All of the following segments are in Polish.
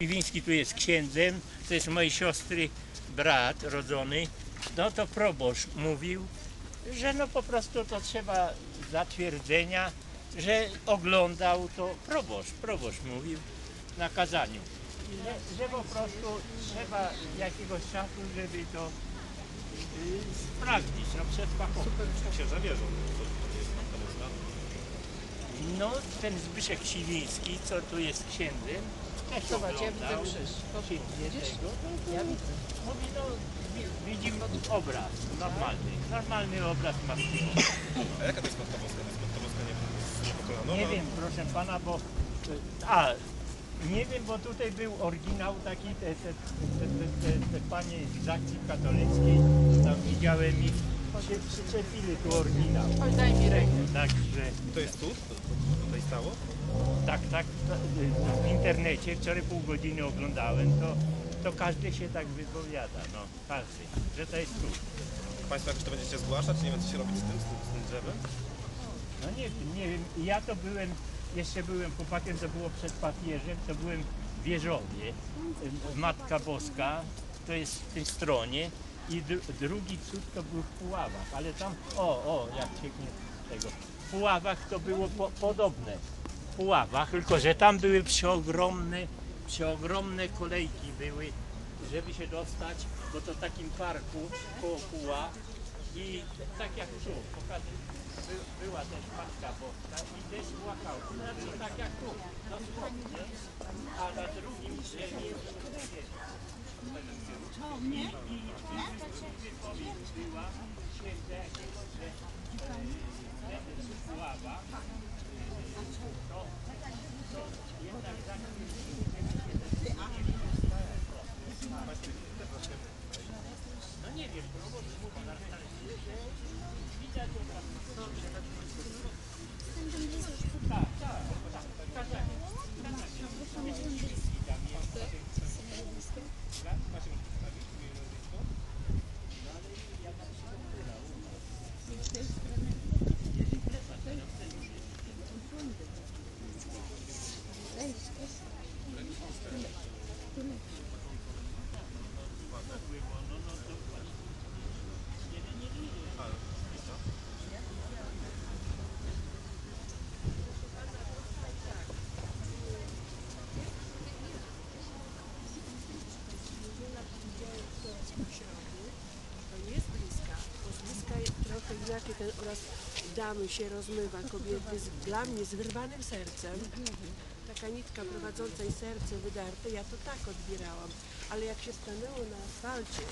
Piwiński tu jest księdzem, to jest mojej siostry brat rodzony, no to proboszcz mówił, że no po prostu to trzeba zatwierdzenia, że oglądał to proboszcz, proboszcz mówił na kazaniu. Że, że po prostu trzeba jakiegoś czasu, żeby to y, sprawdzić, no przed fachowcem. Księża wierzą, to to jest Matka Boska. No ten Zbyszek Siwiński, co tu jest księdzem, też Zobacz, ja widzę krzyż. księdzie Widzisz? tego, no, Ja widzę. Mówi, no, wi- widzimy obraz, normalny, normalny obraz Matki. A jaka to jest Matka Boska? To jest Matka Boska nie? Nie wiem, proszę pana, bo, a, nie wiem, bo tutaj był oryginał taki, te, te, te, te, te, te panie z akcji katolickiej, tam widziałem i się przyczepili tu oryginał. Chodź, daj mi rękę. Także, To jest tu? To, to tutaj stało? tak, tak, to, y, w internecie wczoraj pół godziny oglądałem, to, to każdy się tak wypowiada, no, każdy, że to jest tu. Państwo jakoś to będziecie zgłaszać? Nie wiem, co się robi z tym, z tym, z tym drzewem? No nie wiem, nie wiem. Ja to byłem, jeszcze byłem chłopakiem, to było przed papieżem, to byłem w Wieżowie, y, Matka Boska, to jest w tej stronie i dru, drugi cud to był w Puławach, ale tam, o, o, jak cieknie tego, w Puławach to było po, podobne, Puławach, tylko że tam były przeogromne, przeogromne kolejki były, żeby się dostać, bo to w takim parku koło Puław i tak jak tu, by, była też Matka Boska i też płakał. Znaczy tak jak tu, dosłownie, a na drugim drzewie i, i, i wypowiedź była święte jakieś, że e, w Puławach e, to, to jednak tak no nie wiem, proboszcz mówi na starszy, że widać od razu. Tak, tak, tak, tak, tak. To jest bliska, bo z bliska jest inaczej ten obraz damy się rozmywa, kobiety z, dla mnie z wyrwanym sercem. Taka nitka prowadząca i serce wydarte, ja to tak odbierałam. Ale jak się stanęło na asfalcie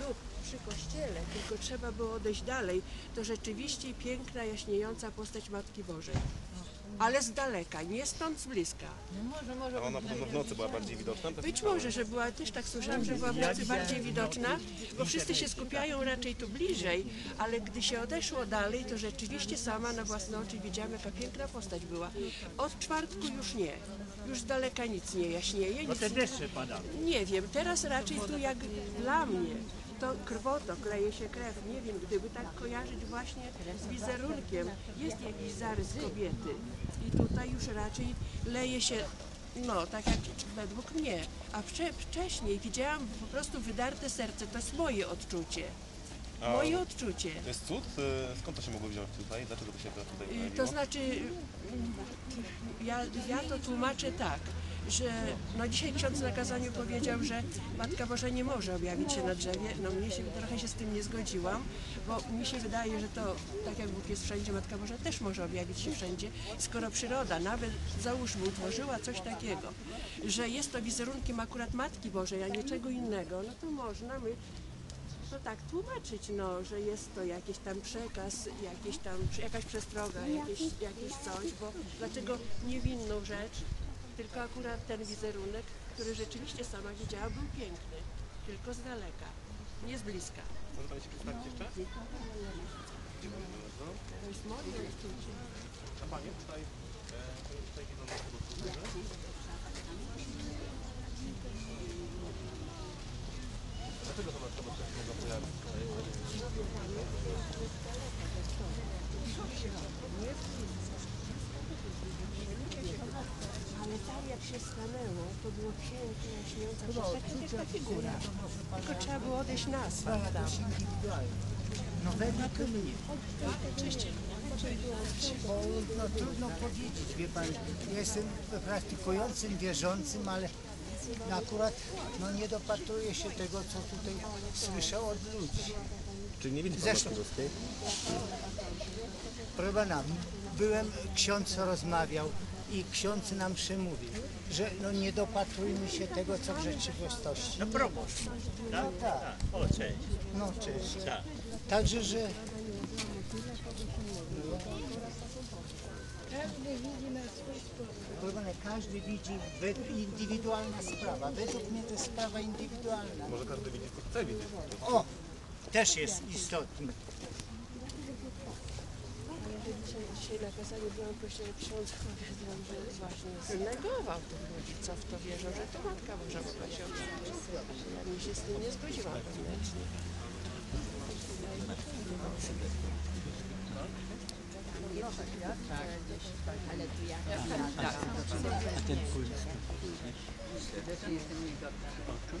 lub przy kościele, tylko trzeba było odejść dalej, to rzeczywiście piękna, jaśniejąca postać Matki Bożej. Ale z daleka, nie stąd z bliska. A ona podobno w nocy była bardziej widoczna? Być może, że była, też tak słyszałam, że była w nocy bardziej widoczna, bo wszyscy się skupiają raczej tu bliżej, ale gdy się odeszło dalej, to rzeczywiście sama na własne oczy widziałam, jaka piękna postać była. Od czwartku już nie. Już z daleka nic nie jaśnieje, Bo te deszcze padały. nie wiem, teraz raczej tu jak dla mnie to krwotok, leje się krew. Nie wiem, gdyby tak kojarzyć właśnie z wizerunkiem, jest jakiś zarys kobiety i tutaj już raczej leje się, no tak jak według mnie. A wcze, wcześniej widziałam po prostu wydarte serce, to jest moje odczucie. A Moje odczucie. To jest cud? Y, Skąd to się mogło wziąć tutaj? Dlaczego to się to tutaj Y, pojawiło? To znaczy, mm, ja, ja to tłumaczę tak, że no dzisiaj ksiądz na kazaniu powiedział, że Matka Boża nie może objawić się na drzewie. No mnie się trochę się z tym nie zgodziłam, bo mi się wydaje, że to tak jak Bóg jest wszędzie, Matka Boża też może objawić się wszędzie, skoro przyroda nawet załóżmy utworzyła coś takiego, że jest to wizerunkiem akurat Matki Bożej, a niczego innego, no to można my no tak tłumaczyć, no, że jest to jakiś tam przekaz, jakieś tam, jakaś przestroga, jakieś, jakieś coś, bo dlaczego niewinną rzecz, tylko akurat ten wizerunek, który rzeczywiście sama widziała, był piękny, tylko z daleka, nie z bliska. Może Pani się przedstawić jeszcze? Dziękuję bardzo. To jest moje odczucie. A Panie tutaj, e, tutaj widzą nas. Dlaczego to Matka Boska się mogła pojawić? Ale tam jak się stanęło, to było było piękne, śniąca postać, tak jak ta figura. Tylko trzeba było odejść na asfalt tam. No według mnie, bo no, trudno powiedzieć, wie pan, ja jestem praktykującym, wierzącym, ale no, akurat no, nie dopatruję się tego, co tutaj słyszę od ludzi. Czyli nie widzi pan Zresztą-? Proszę pana, byłem, ksiądz rozmawiał i ksiądz nam przemówił, że no, nie dopatrujmy się tego, co w rzeczywistości. No proboszcz. Tak? No tak, O, cześć. no cześć. Tak. Także, że Proszę pana, każdy widzi, indywidualna sprawa. Według mnie to jest sprawa indywidualna. Może każdy widzi, co chce widzieć. O, też jest właśnie dzisiaj, dzisiaj na kazaniu byłam myślę, że ksiądz powiedział, że właśnie znegował tych ludzi, co w to wierzą, że to Matka Boża mogła się objawić. Ja mi się z tym nie zgodziłam wewnętrznie. Ale tu ja tak. A ten polski. Serdecznie jestem niegotna. O czym?